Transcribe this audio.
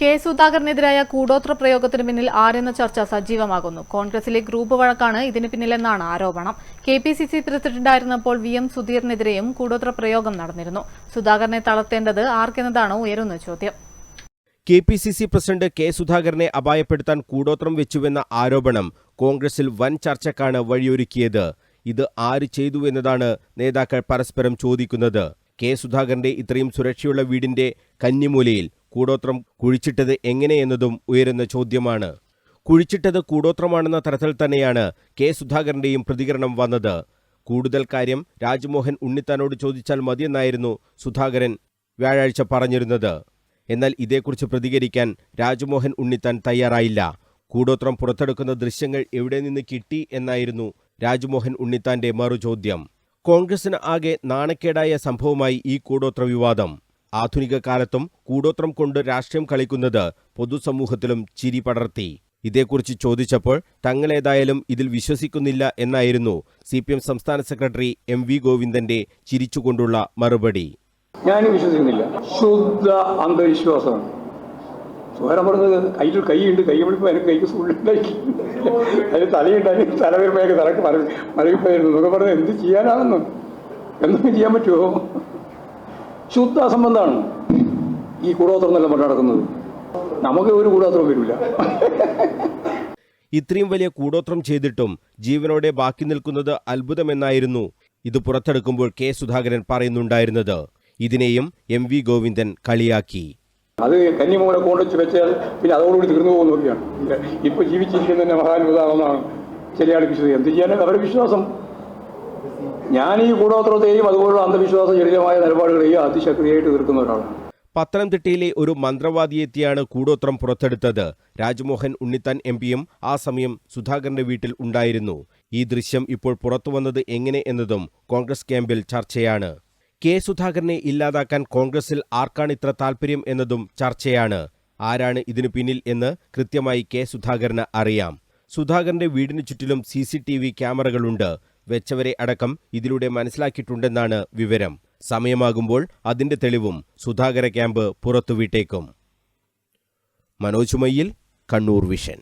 K സുധാകരനെതിരായ കൂടോത്ര പ്രയോഗത്തിന് പിന്നിൽ ആരെന്ന ചർച്ച സജീവമാകുന്നു. കോൺഗ്രസിലെ ഗ്രൂപ്പ് വഴക്കാണ് ഇതിന് പിന്നിലെന്നാണ് ആരോപണം. കെ പി സി സി പ്രസിഡന്റായിരുന്നപ്പോൾ വി എം സുധീറിനെതിരെയും കൂടോത്ര പ്രയോഗം നടന്നിരുന്നു. സുധാകരനെ തളർത്തേണ്ടത് ആർക്കെന്നതാണ് ഉയരുന്ന ചോദ്യം. K P C C president K സുധാകരനെ അപായപ്പെടുത്താൻ കൂടോത്രം വെച്ചുവെന്ന ആരോപണം കോൺഗ്രസിൽ വൻ ചർച്ചക്കാണ് വഴിയൊരുക്കിയത്. ഇത് ആര് ചെയ്തു എന്നതാണ് നേതാക്കൾ പരസ്പരം ചോദിക്കുന്നത്. കെ സുധാകരന്റെ ഇത്രയും സുരക്ഷയുള്ള വീടിന്റെ കന്നിമൂലയിൽ കൂടോത്രം കുഴിച്ചിട്ടത് എങ്ങനെയെന്നതും ഉയരുന്ന ചോദ്യമാണ്. കുഴിച്ചിട്ടത് കൂടോത്രമാണെന്ന തരത്തിൽ തന്നെയാണ് കെ സുധാകരന്റെയും പ്രതികരണം വന്നത്. കൂടുതൽ കാര്യം രാജ്മോഹൻ ഉണ്ണിത്താനോട് ചോദിച്ചാൽ മതിയെന്നായിരുന്നു സുധാകരൻ വ്യാഴാഴ്ച പറഞ്ഞിരുന്നത്. എന്നാൽ ഇതേക്കുറിച്ച് പ്രതികരിക്കാൻ രാജ്മോഹൻ ഉണ്ണിത്താൻ തയ്യാറായില്ല. കൂടോത്രം പുറത്തെടുക്കുന്ന ദൃശ്യങ്ങൾ എവിടെ നിന്ന് കിട്ടി എന്നായിരുന്നു രാജ്മോഹൻ ഉണ്ണിത്താന്റെ മറുചോദ്യം. കോൺഗ്രസിന് ആകെ നാണക്കേടായ സംഭവമായി ഈ കൂടോത്ര വിവാദം. ആധുനിക കാലത്തും കൂടോത്രം കൊണ്ട് രാഷ്ട്രീയം കളിക്കുന്നത് പൊതുസമൂഹത്തിലും ചിരി പടർത്തി. ഇതേക്കുറിച്ച് ചോദിച്ചപ്പോൾ തങ്ങളേതായാലും ഇതിൽ വിശ്വസിക്കുന്നില്ല എന്നായിരുന്നു സി പി എം സംസ്ഥാന സെക്രട്ടറി എം വി ഗോവിന്ദന്റെ ചിരിച്ചുകൊണ്ടുള്ള മറുപടി. ഞാൻ വിശ്വസിക്കുന്നില്ല. ശുദ്ധ അന്ധവിശ്വാസമാണ്. സുഹാരം പറഞ്ഞത് കയ്യിൽ കൈയുണ്ട്. കൈ എനിക്ക് കൈക്ക് സുള്ളുണ്ടായി അതിന് തലയുണ്ട്. അതിന് തല വരുമ്പോൾ തലക്ക് മറ മറവിപ്പോയിരുന്നു എന്നൊക്കെ പറഞ്ഞത് എന്ത് ചെയ്യാനാണെന്ന്. എന്തൊക്കെ ചെയ്യാൻ പറ്റുമോ ശുദ്ധ അസംബന്ധമാണ് ഈ കൂടോത്രം നല്ല നടക്കുന്നത്. നമുക്ക് ഒരു കൂടോത്രം വരില്ല. ഇത്രയും വലിയ കൂടോത്രം ചെയ്തിട്ടും ജീവനോടെ ബാക്കി നിൽക്കുന്നത് അത്ഭുതമെന്നായിരുന്നു ഇത് പുറത്തെടുക്കുമ്പോൾ കെ സുധാകരൻ പറയുന്നുണ്ടായിരുന്നത്. ഇതിനെയും എം വി ഗോവിന്ദൻ കളിയാക്കി. അത് കന്നിമൂല കൊണ്ടുവച്ച് വെച്ചാൽ പിന്നെ അതോടുകൂടി തീർന്നു പോകുന്നൊക്കെയാണ് ഇപ്പൊ ജീവിച്ചിരിക്കുന്ന തന്നെ ചെറിയ ചില ആൾ വിശ്വസിക്കുന്നത് എന്ത് ചെയ്യാനും അവരുടെ വിശ്വാസം? ഞാൻ ഈ കൂടോത്രത്തെയും അതുപോലുള്ള അന്ധവിശ്വാസ ജടിലമായ നിലപാടുകളെയും അതിശക്തിയായിട്ട് തീർക്കുന്ന ഒരാളാണ്. പത്തനംതിട്ടയിലെ ഒരു മന്ത്രവാദിയെത്തിയാണ് കൂടോത്രം പുറത്തെടുത്തത്. രാജ്മോഹൻ ഉണ്ണിത്താൻ എം പിയും ആ സമയം സുധാകരന്റെ വീട്ടിൽ ഉണ്ടായിരുന്നു. ഈ ദൃശ്യം ഇപ്പോൾ പുറത്തുവന്നത് എങ്ങനെ എന്നതും കോൺഗ്രസ് ക്യാമ്പിൽ ചർച്ചയാണ്. കെ സുധാകരനെ ഇല്ലാതാക്കാൻ കോൺഗ്രസിൽ ആർക്കാണ് ഇത്ര താൽപര്യം എന്നതും ചർച്ചയാണ്. ആരാണ് ഇതിനു പിന്നിൽ എന്ന് കൃത്യമായി കെ സുധാകരന് അറിയാം. സുധാകരന്റെ വീടിനു ചുറ്റിലും സി സി ടി വി ക്യാമറകളുണ്ട്. വെച്ചവരെ അടക്കം ഇതിലൂടെ മനസ്സിലാക്കിയിട്ടുണ്ടെന്നാണ് വിവരം. സമയമാകുമ്പോൾ അതിന്റെ തെളിവും സുധാകര ക്യാമ്പ് പുറത്തുവിട്ടേക്കും. മനോജ് മയ്യിൽ കണ്ണൂർ വിഷൻ.